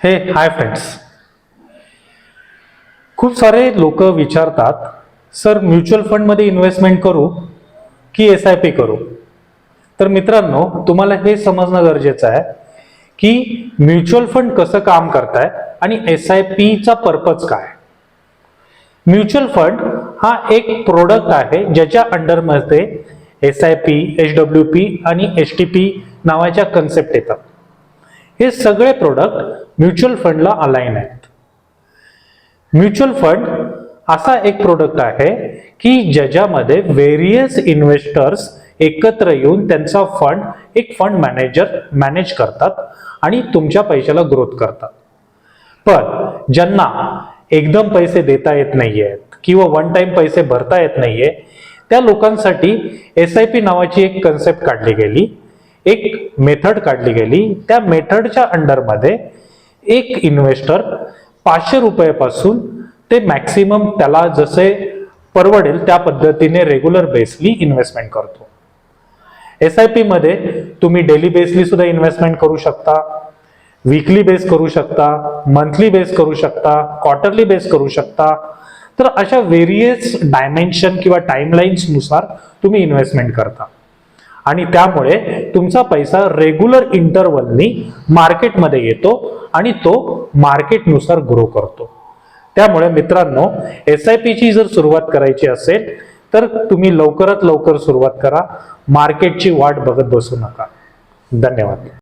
हे hi friends खूप सारे लोक विचारतात सर म्युच्युअल फंडमध्ये इन्व्हेस्टमेंट करू की एस आय पी करू? तर मित्रांनो तुम्हाला हे समजणं गरजेचं आहे की म्युच्युअल फंड कसं काम करताय आणि एस आय पीचा पर्पज काय? म्युच्युअल फंड हा एक प्रोडक्ट आहे ज्याच्या अंडरमध्ये S I P H W P आणि एच टी पी नावाच्या कन्सेप्ट येतात. हे सगळे प्रोडक्ट म्युच्युअल फंडला अलाइन आहेत. म्युच्युअल फंड असा एक प्रोडक्ट आहे की ज्याच्यामध्ये व्हेरियस इन्व्हेस्टर्स एकत्र येऊन त्यांचा फंड एक फंड मॅनेजर मॅनेज करतात आणि तुमच्या पैशाला ग्रोथ करतात. पण ज्यांना एकदम पैसे देता येत नाहीयेत किंवा वन टाइम पैसे भरता येत नाहीये त्या लोकांसाठी एस आय पी नावाची एक कन्सेप्ट काढली गेली. एक मेथड काढली गेली. त्या मेथडच्या अंडरमध्ये एक इन्व्हेस्टर पाचशे रुपयापासून ते मॅक्सिमम त्याला जसे परवडेल त्या पद्धतीने रेग्युलर बेसली इन्व्हेस्टमेंट करतो. एस आय पी मध्ये तुम्ही डेली बेसली सुद्धा इन्व्हेस्टमेंट करू शकता वीकली बेस करू शकता मंथली बेस करू शकता क्वार्टरली बेस करू शकता. तर अशा व्हेरियस डायमेन्शन किंवा टाइमलाईन्सनुसार तुम्ही इन्व्हेस्टमेंट करता. आणि त्यामुळे तुमचा पैसा रेग्युलर इंटरवलनी मार्केटमध्ये येतो आणि तो मार्केटनुसार ग्रो करतो. त्यामुळे मित्रांनो एस आय पीची जर सुरुवात करायची असेल तर तुम्ही लवकरात लवकर सुरुवात करा. मार्केटची वाट बघत बसू नका. धन्यवाद.